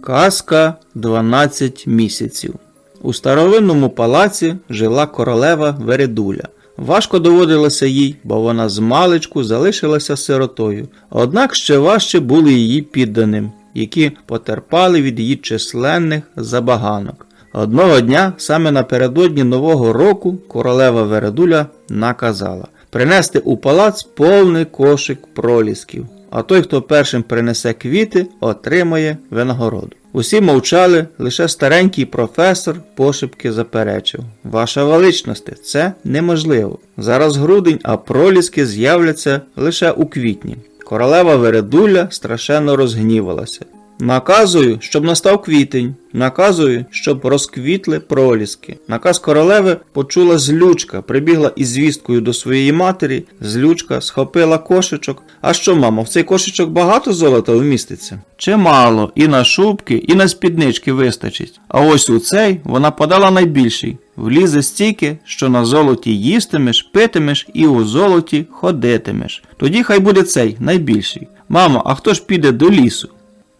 Казка 12 місяців. У старовинному палаці жила королева Вередуля. Важко доводилося їй, бо вона з маличку залишилася сиротою. Однак ще важче були її підданим, які потерпали від її численних забаганок. Одного дня, саме напередодні Нового року, королева Вередуля наказала принести у палац повний кошик пролісків, а той, хто першим принесе квіти, отримає винагороду. Усі мовчали, лише старенький професор пошепки заперечив. Ваша величність, це неможливо. Зараз грудень, а проліски з'являться лише у квітні. Королева Вередуля страшенно розгнівалася. Наказую, щоб настав квітень. Наказую, щоб розквітли проліски. Наказ королеви почула злючка, прибігла із звісткою до своєї матері. Злючка схопила кошечок. А що, мамо, в цей кошечок багато золота вміститься? Чимало, і на шубки, і на спіднички вистачить. А ось у цей вона подала найбільший. Влізе стільки, що на золоті їстимеш, питимеш і у золоті ходитимеш. Тоді хай буде цей найбільший. Мамо, а хто ж піде до лісу?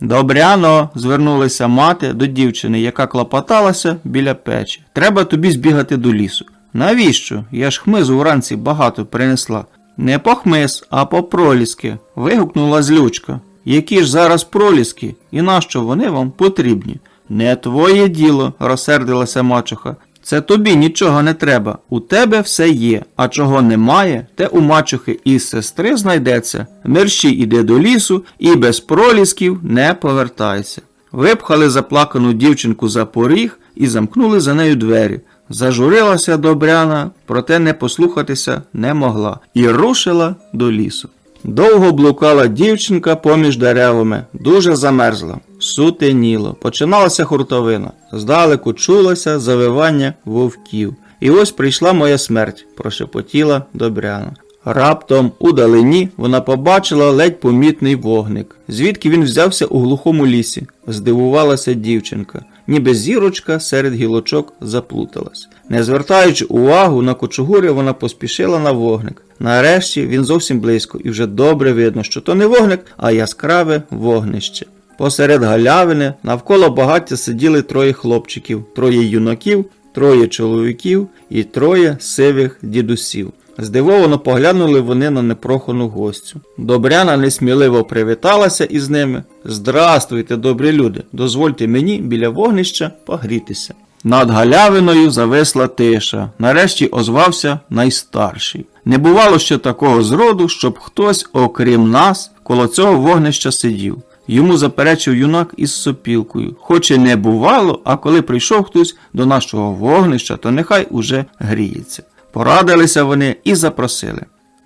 Добряно, звернулася мати до дівчини, яка клопоталася біля печі. Треба тобі збігати до лісу. Навіщо? Я ж хмизу вранці багато принесла. Не по хмиз, а по проліски. вигукнула злючка. Які ж зараз проліски, і нащо вони вам потрібні? Не твоє діло, розсердилася мачуха. Це тобі нічого не треба. У тебе все є, а чого немає, те у мачухи і сестри знайдеться. Мерщій іде до лісу і без пролісків не повертайся. Випхали заплакану дівчинку за поріг і замкнули за нею двері. Зажурилася добряна, проте не послухатися не могла, і рушила до лісу. Довго блукала дівчинка поміж деревами, дуже замерзла. Сутеніло, починалася хуртовина. Здалеку чулося завивання вовків. І ось прийшла моя смерть, прошепотіла Добряна. Раптом у далині вона побачила ледь помітний вогник. Звідки він взявся у глухому лісі? Здивувалася дівчинка, ніби зірочка серед гілочок заплуталась. Не звертаючи увагу на кочугури, вона поспішила на вогник. Нарешті він зовсім близько, і вже добре видно, що то не вогник, а яскраве вогнище. Посеред галявини навколо багаття сиділи троє хлопчиків, троє юнаків, троє чоловіків і троє сивих дідусів. Здивовано поглянули вони на непрохану гостю. Добряна несміливо привіталася із ними. Здрастуйте, добрі люди, дозвольте мені біля вогнища погрітися. Над галявиною зависла тиша. Нарешті озвався найстарший. Не бувало ще такого зроду, щоб хтось, окрім нас, коло цього вогнища сидів. Йому заперечив юнак із сопілкою. Хоч і не бувало, а коли прийшов хтось до нашого вогнища, то нехай уже гріється. Порадилися вони і запросили.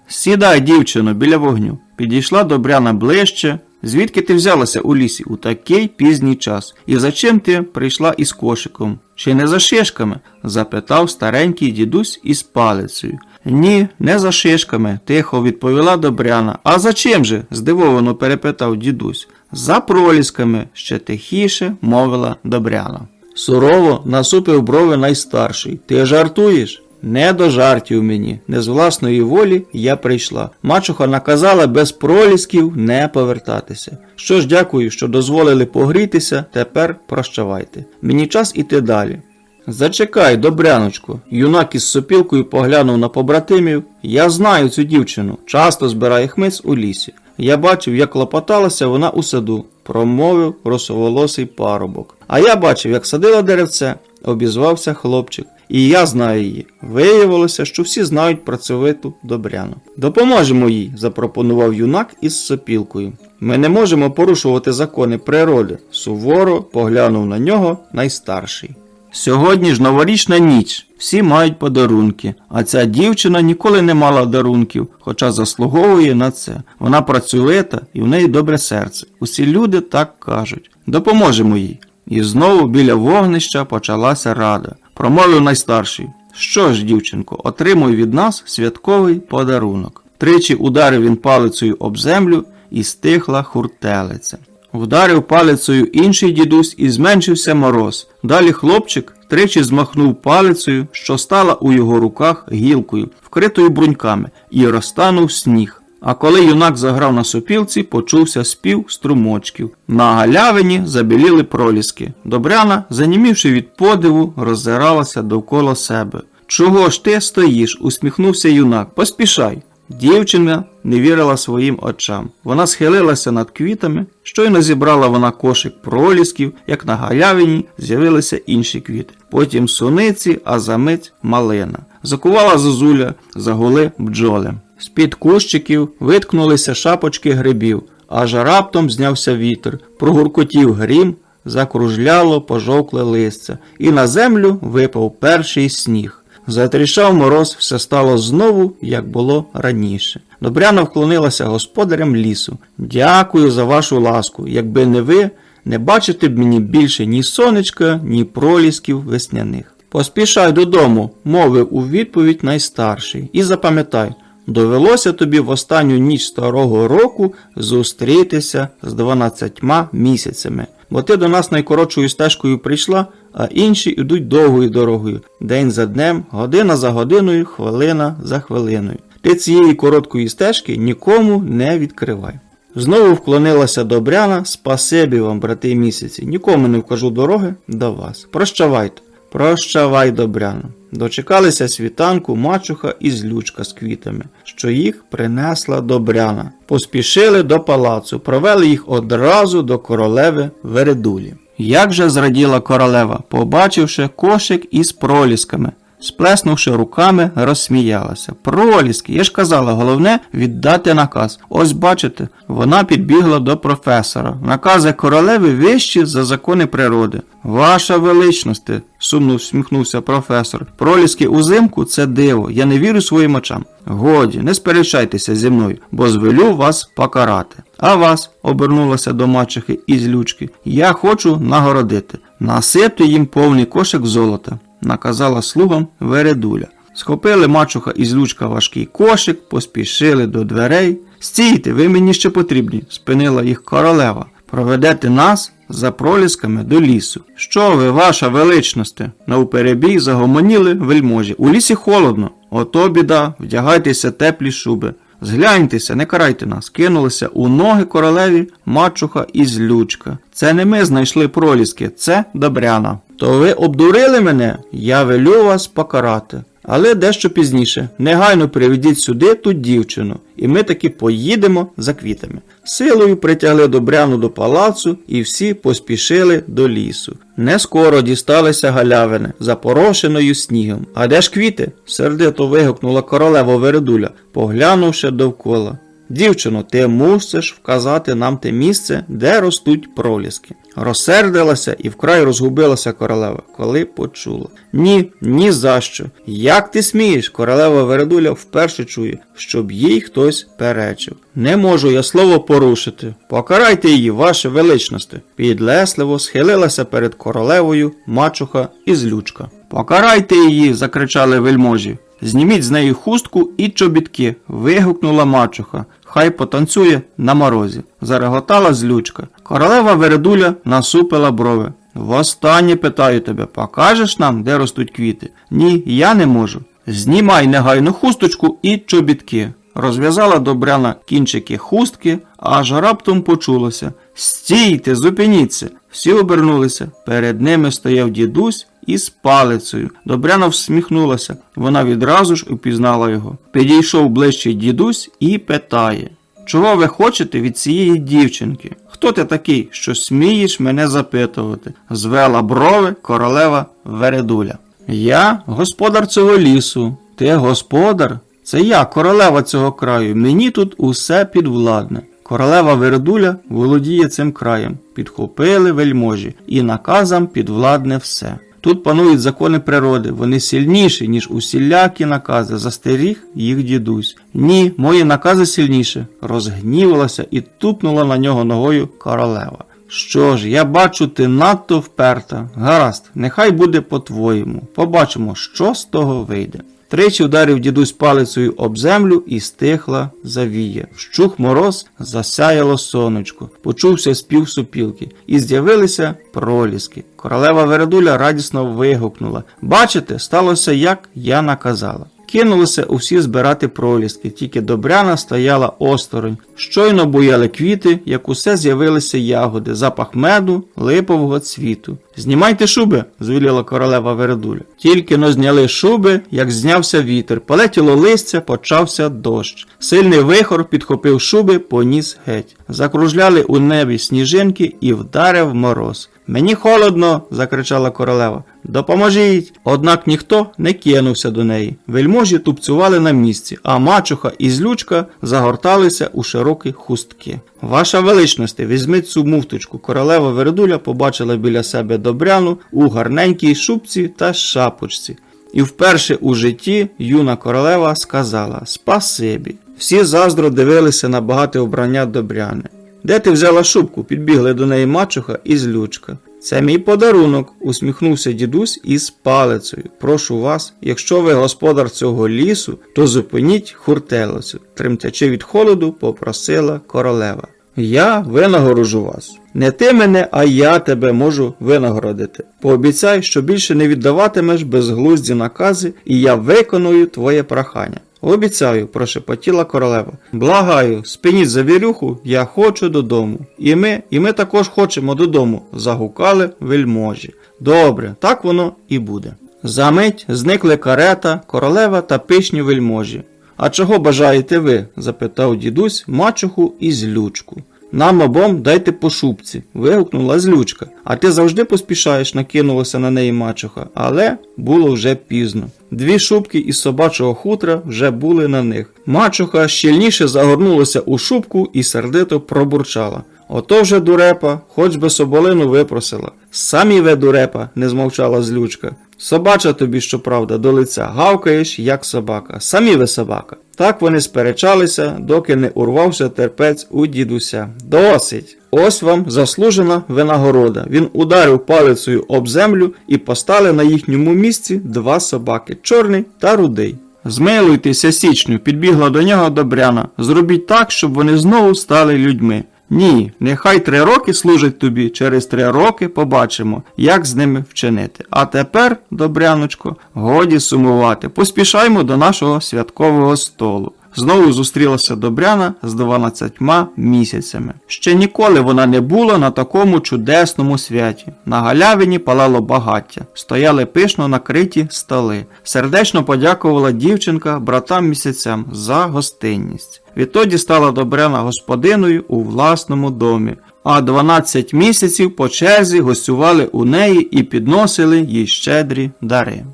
Сідай, дівчино, біля вогню. Підійшла Добряна ближче. Звідки ти взялася у лісі у такий пізній час? І за чим ти прийшла із кошиком? Чи не за шишками? запитав старенький дідусь із палицею. Ні, не за шишками, тихо відповіла Добряна. А за чим же? здивовано перепитав дідусь. За пролісками, ще тихіше мовила Добряна. Сурово насупив брови найстарший. Ти жартуєш? Не до жартів мені, не з власної волі я прийшла. Мачуха наказала без пролісків не повертатися. Що ж, дякую, що дозволили погрітися, тепер прощавайте. Мені час іти далі. Зачекай, добряночко. Юнак із сопілкою поглянув на побратимів. Я знаю цю дівчину, часто збирає хмиз у лісі. Я бачив, як клопоталася вона у саду, промовив росоволосий парубок. А я бачив, як садила деревце, обізвався хлопчик. І я знаю її. Виявилося, що всі знають працьовиту добряну. Допоможемо їй, запропонував юнак із сопілкою. Ми не можемо порушувати закони природи. Суворо поглянув на нього найстарший. Сьогодні ж новорічна ніч, всі мають подарунки, а ця дівчина ніколи не мала дарунків, хоча заслуговує на це. Вона працьовита і в неї добре серце. Усі люди так кажуть. Допоможемо їй. І знову біля вогнища почалася рада. Промовив найстарший. Що ж, дівчинко, отримуй від нас святковий подарунок. Тричі ударив він палицею об землю і стихла хуртелиця. Вдарив палицею інший дідусь і зменшився мороз. Далі хлопчик тричі змахнув палицею, що стала у його руках гілкою, вкритою бруньками, і розтанув сніг. А коли юнак заграв на сопілці, почувся спів струмочків. На галявині забіліли проліски. Добряна, занімівши від подиву, роззиралася довкола себе. Чого ж ти стоїш? усміхнувся юнак. Поспішай. Дівчина не вірила своїм очам. Вона схилилася над квітами, щойно зібрала вона кошик пролісків, як на галявині з'явилися інші квіти. Потім суниці, а за мить малина. Закувала зозуля, загули бджоли. З-під кущиків виткнулися шапочки грибів, аж раптом знявся вітер, прогуркотів грім, закружляло пожовкле листя, і на землю випав перший сніг. Затрішав мороз, все стало знову, як було раніше. Добряна вклонилася господарям лісу. Дякую за вашу ласку. Якби не ви, не бачите б мені більше ні сонечка, ні пролісків весняних. Поспішай додому, мовив у відповідь найстарший. І запам'ятай, довелося тобі в останню ніч старого року зустрітися з дванадцятьма місяцями. Бо ти до нас найкоротшою стежкою прийшла, а інші йдуть довгою дорогою, день за днем, година за годиною, хвилина за хвилиною. Ти цієї короткої стежки нікому не відкривай. Знову вклонилася Добряна, спасибі вам, брати місяці, нікому не вкажу дороги до вас. Прощавайте. Прощавай, Добряно. Дочекалися світанку мачуха і злючка з квітами, що їх принесла Добряна. Поспішили до палацу, провели їх одразу до королеви Вередулі. Як же зраділа королева, побачивши кошик із пролісками. Сплеснувши руками, розсміялася. Проліски, я ж казала, головне віддати наказ. Ось бачите, вона підбігла до професора. Накази королеви вищі за закони природи. Ваша величність, сумно всміхнувся професор. Проліски узимку це диво, я не вірю своїм очам. Годі, не сперечайтеся зі мною, бо звелю вас покарати. А вас, обернулася до мачехи із лючки, я хочу нагородити. Насипте їм повний кошик золота наказала слугам Вередуля. Схопили мачуха із лючка важкий кошик, поспішили до дверей. Стійте, ви мені ще потрібні, спинила їх королева. Проведете нас за пролісками до лісу. Що ви, ваша величність? Навперебій загомоніли вельможі. У лісі холодно. Ото біда, вдягайтеся теплі шуби. Згляньтеся, не карайте нас, кинулися у ноги королеві мачуха і злючка. Це не ми знайшли проліски, це Добряна. То ви обдурили мене, я велю вас покарати. Але дещо пізніше. Негайно приведіть сюди ту дівчину, і ми таки поїдемо за квітами. Силою притягли Добряну до палацу, і всі поспішили до лісу. Не скоро дісталися галявини, запорошеною снігом. А де ж квіти? сердито вигукнула королева Вередуля, поглянувши довкола. Дівчино, ти мусиш вказати нам те місце, де ростуть проліски. Розсердилася і вкрай розгубилася королева, коли почула. Ні, ні за що. Як ти смієш? Королева Вередуля вперше чує, щоб їй хтось перечив. Не можу я слово порушити. Покарайте її, ваше величності. Підлесливо схилилася перед королевою мачуха і злючка. Покарайте її, закричали вельможі. Зніміть з неї хустку і чобітки, вигукнула мачуха. Хай потанцює на морозі. Зареготала злючка. Королева Вередуля насупила брови. Востаннє питаю тебе, покажеш нам, де ростуть квіти? Ні, я не можу. Знімай негайно хусточку і чобітки. Розв'язала добряна кінчики хустки, аж раптом почулося. Стійте, зупиніться. Всі обернулися. Перед ними стояв дідусь із палицею. Добряна всміхнулася. Вона відразу ж упізнала його. Підійшов ближче дідусь і питає: Чого ви хочете від цієї дівчинки? Хто ти такий, що смієш мене запитувати? Звела брови королева Вередуля. Я господар цього лісу. Ти господар? Це я, королева цього краю. Мені тут усе підвладне. Королева Вередуля володіє цим краєм, підхопили вельможі, і наказам підвладне все. Тут панують закони природи, вони сильніші, ніж усілякі накази, застеріг їх дідусь. Ні, мої накази сильніші, розгнівалася і тупнула на нього ногою королева. Що ж, я бачу, ти надто вперта. Гаразд, нехай буде по-твоєму. Побачимо, що з того вийде. Тричі вдарив дідусь палицею об землю і стихла завія. Вщух мороз, засяяло сонечко, почувся спів супілки, і з'явилися проліски. Королева Вередуля радісно вигукнула Бачите, сталося, як я наказала. Кинулися усі збирати проліски, тільки Добряна стояла осторонь. Щойно буяли квіти, як усе з'явилися ягоди, запах меду, липового цвіту. Знімайте шуби, звеліла королева Вередуля. Тільки но зняли шуби, як знявся вітер, полетіло листя, почався дощ. Сильний вихор підхопив шуби, поніс геть. Закружляли у небі сніжинки і вдарив мороз. Мені холодно, закричала королева. Допоможіть! Однак ніхто не кинувся до неї. Вельможі тупцювали на місці, а мачуха і злючка загорталися у широкі хустки. Ваша величність, візьміть цю муфточку. Королева Вердуля побачила біля себе добряну у гарненькій шубці та шапочці. І вперше у житті юна королева сказала Спасибі. Всі заздро дивилися на багате обрання добряни. Де ти взяла шубку? підбігли до неї мачуха і злючка. Це мій подарунок, усміхнувся дідусь із палицею. Прошу вас, якщо ви господар цього лісу, то зупиніть хуртелицю. Тремтячи від холоду, попросила королева. Я винагороджу вас. Не ти мене, а я тебе можу винагородити. Пообіцяй, що більше не віддаватимеш безглузді накази, і я виконую твоє прохання. Обіцяю, прошепотіла королева. Благаю, спиніть завірюху, я хочу додому. І ми, і ми також хочемо додому, загукали вельможі. Добре, так воно і буде. Замить зникли карета, королева та пишні вельможі. А чого бажаєте ви? запитав дідусь мачуху і злючку. Нам обом дайте по шубці, вигукнула злючка. А ти завжди поспішаєш, накинулася на неї мачуха, але було вже пізно. Дві шубки із собачого хутра вже були на них. Мачуха щільніше загорнулася у шубку і сердито пробурчала. Ото вже дурепа, хоч би соболину випросила. Самі ви дурепа, не змовчала злючка. Собача тобі, щоправда, до лиця гавкаєш, як собака. Самі ви собака. Так вони сперечалися, доки не урвався терпець у дідуся. Досить! Ось вам заслужена винагорода. Він ударив палицею об землю і постали на їхньому місці два собаки чорний та рудий. Змилуйтеся, січню, підбігла до нього Добряна. Зробіть так, щоб вони знову стали людьми. Ні, нехай три роки служить тобі, через три роки побачимо, як з ними вчинити. А тепер, добряночко, годі сумувати. Поспішаймо до нашого святкового столу. Знову зустрілася Добряна з 12 місяцями. Ще ніколи вона не була на такому чудесному святі. На галявині палало багаття, стояли пишно накриті столи. Сердечно подякувала дівчинка братам місяцям за гостинність. Відтоді стала Добряна господиною у власному домі. А 12 місяців по черзі гостювали у неї і підносили їй щедрі дари.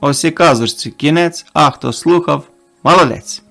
Ось і казочці кінець, а хто слухав, молодець.